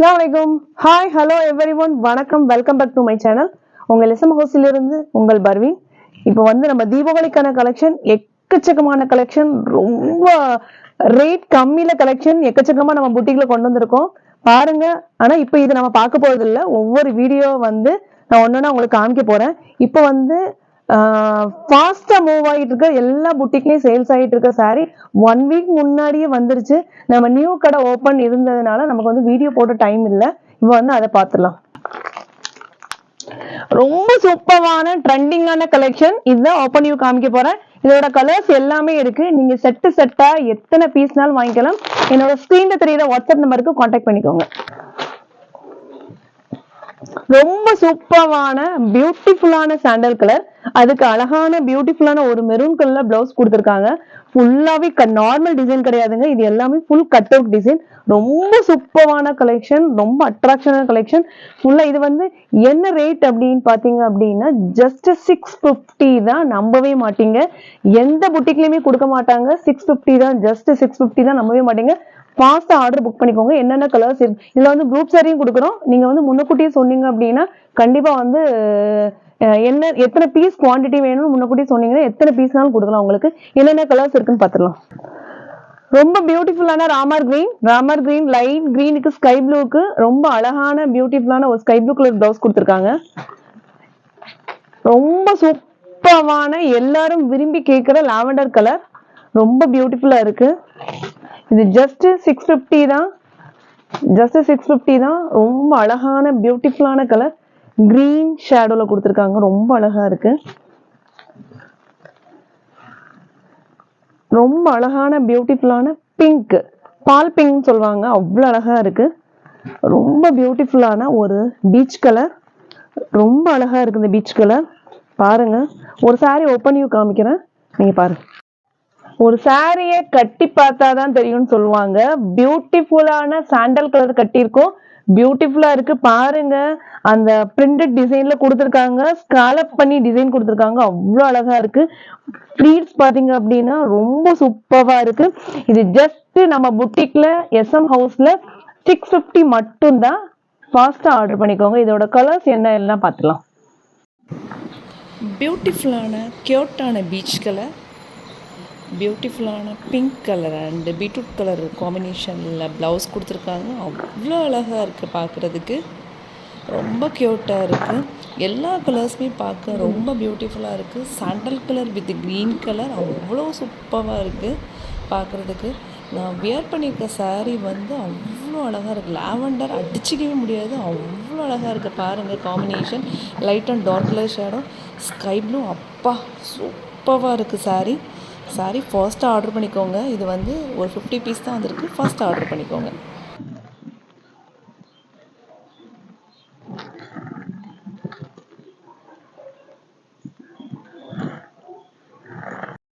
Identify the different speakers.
Speaker 1: அஸ்லாம் வலைக்கும் hi hello everyone வணக்கம். Welcome back to my channel உங்கள் லெசம் ஹவுஸிலிருந்து உங்கள் பர்வீன். இப்போ வந்து நம்ம தீபாவளிக்கான கலெக்ஷன் எக்கச்சக்கமான கலெக்ஷன் ரொம்ப ரேட் கம்மியில் கலெக்ஷன் எக்கச்சக்கமாக நம்ம புட்டிக்கில் கொண்டு வந்திருக்கோம். பாருங்க. ஆனால் இப்போ இது நம்ம பார்க்க போகிறது இல்லை ஒவ்வொரு வீடியோ வந்து நான் ஒன்னொன்னா உங்களுக்கு காமிக்க போகிறேன் இப்போ வந்து ஃபாஸ்ட்டாக மூவ் ஆகிட்டு இருக்க எல்லா புட்டிக்லேயும் சேல்ஸ் ஆகிட்டு இருக்க சாரி ஒன் வீக் முன்னாடியே வந்துருச்சு. நம்ம நியூ கடை ஓப்பன் இருந்ததுனால நமக்கு வந்து வீடியோ போட்ட டைம் இல்லை. இப்போ வந்து அதை பார்த்துடலாம். ரொம்ப சூப்பரான ட்ரெண்டிங்கான கலெக்ஷன் இதுதான் ஓப்பன் யூ காமிக்க போறேன். இதோட கலர்ஸ் எல்லாமே இருக்கு. நீங்க செட்டு செட்டா எத்தனை பீஸ்னாலும் வாங்கிக்கலாம். என்னோட ஸ்கிரீன்ல தெரியுற வாட்ஸ்அப் நம்பருக்கு காண்டாக்ட் பண்ணிக்கோங்க. ரொம்ப சூப்பரான பியூட்டிஃபுல்லான சாண்டல் கலர் அதுக்கு அழகான பியூட்டிஃபுல்லான ஒரு மெரூன் கலர்ல பிளவுஸ் கொடுத்துருக்காங்க. ஃபுல்லாவே நார்மல் டிசைன் கிடையாதுங்க. இது எல்லாமே ஃபுல் கட் அவுட் டிசைன் ரொம்ப சூப்பரான கலெக்ஷன் ரொம்ப அட்ராக்ஷனான கலெக்ஷன் ஃபுல்லா இது வந்து என்ன ரேட் அப்படின்னு பாத்தீங்க அப்படின்னா ஜஸ்ட் சிக்ஸ் ஃபிஃப்டி தான் நம்பவே மாட்டீங்க. எந்த புட்டிக்லயுமே கொடுக்க மாட்டாங்க. சிக்ஸ் ஃபிஃப்டி தான் ஜஸ்ட் சிக்ஸ் ஃபிஃப்டி தான் நம்பவே மாட்டீங்க. ஃபாஸ்டா ஆர்டர் புக் பண்ணிக்கோங்க. என்னென்ன கலர்ஸ் இருக்கு இதில் வந்து குரூப் சாரியும் கொடுக்குறோம். நீங்கள் வந்து முன்னக்கூட்டியே சொன்னீங்க அப்படின்னா கண்டிப்பாக வந்து என்ன எத்தனை பீஸ் குவாண்டிட்டி வேணும்னு முன்னக்கூட்டியே சொன்னீங்கன்னா எத்தனை பீஸ்னாலும் கொடுக்கலாம் உங்களுக்கு. என்னென்ன கலர்ஸ் இருக்குன்னு பார்த்துடலாம். ரொம்ப பியூட்டிஃபுல்லான Ramar green Ramar green light கிரீனுக்கு sky ப்ளூக்கு ரொம்ப அழகான பியூட்டிஃபுல்லான ஒரு ஸ்கை ப்ளூ கலர் ப்ளவுஸ் கொடுத்துருக்காங்க. ரொம்ப சூப்பரான எல்லாரும் விரும்பி கேட்குற லாவெண்டர் கலர் ரொம்ப பியூட்டிஃபுல்லாக இருக்குது இது ஜஸ்ட் சிக்ஸ் ஃபிஃப்டி தான். ஜஸ்ட் சிக்ஸ் ஃபிஃப்டி தான். ரொம்ப அழகான பியூட்டிஃபுல்லான கலர் கிரீன் ஷேடோவில் கொடுத்துருக்காங்க. ரொம்ப அழகா இருக்கு. ரொம்ப அழகான பியூட்டிஃபுல்லான பிங்க் பால் பிங்க் சொல்லுவாங்க. அவ்வளோ அழகா இருக்கு. ரொம்ப பியூட்டிஃபுல்லான ஒரு பீச் கலர் ரொம்ப அழகா இருக்கு இந்த பீச் கலர் பாருங்க. ஒரு சாரி ஓப்பன் யூ காமிக்கிறேன். நீங்கள் பாருங்க. ஒரு சாரியை கட்டி பார்த்தா தான் தெரியும்னு சொல்லுவாங்க. பியூட்டிஃபுல்லான சாண்டல் கலர் கட்டியிருக்கோம். பியூட்டிஃபுல்லாக இருக்கு. பாருங்க. அந்த பிரிண்டட் டிசைன்ல கொடுத்துருக்காங்க. ஸ்காலப் பண்ணி டிசைன் கொடுத்துருக்காங்க. அவ்வளோ அழகா இருக்கு. ஃப்ளீட்ஸ் பார்த்தீங்க அப்படின்னா ரொம்ப சூப்பராக இருக்கு. இது ஜஸ்ட் நம்ம புட்டிக்ல எஸ்எம் ஹவுஸ்ல சிக்ஸ் ஃபிஃப்டி மட்டும்தான். ஃபாஸ்ட்டாக ஆர்டர் பண்ணிக்கோங்க. இதோட கலர்ஸ் என்ன எல்லாம் பார்த்துலாம்
Speaker 2: பியூட்டிஃபுல்லான கியூட்டான பீச் கலர் பியூட்டிஃபுல்லான pink colour and beetroot colour காம்பினேஷனில் ப்ளவுஸ் கொடுத்துருக்காங்க. அவ்வளோ அழகாக இருக்குது பார்க்குறதுக்கு ரொம்ப க்யூட்டாக இருக்குது எல்லா கலர்ஸுமே பார்க்க ரொம்ப பியூட்டிஃபுல்லாக இருக்குது sandal colour with green colour அவ்வளோ சூப்பராக இருக்குது பார்க்குறதுக்கு நான் வியர் பண்ணியிருக்க சாரீ வந்து அவ்வளோ அழகாக இருக்குது லாவெண்டர் அடிச்சிக்கவே முடியாது. அவ்வளோ அழகாக இருக்குது பாருங்கள் combination light and dark colour shadow sky blue அப்பா சூப்பராக இருக்குது சாரீ சாரி ஃபர்ஸ்ட் ஆர்டர் பண்ணிக்கோங்க. இது வந்து ஒரு ஃபிஃப்டி பீஸ் தான் வந்திருக்கு. ஃபர்ஸ்ட் ஆர்டர் பண்ணிக்கோங்க.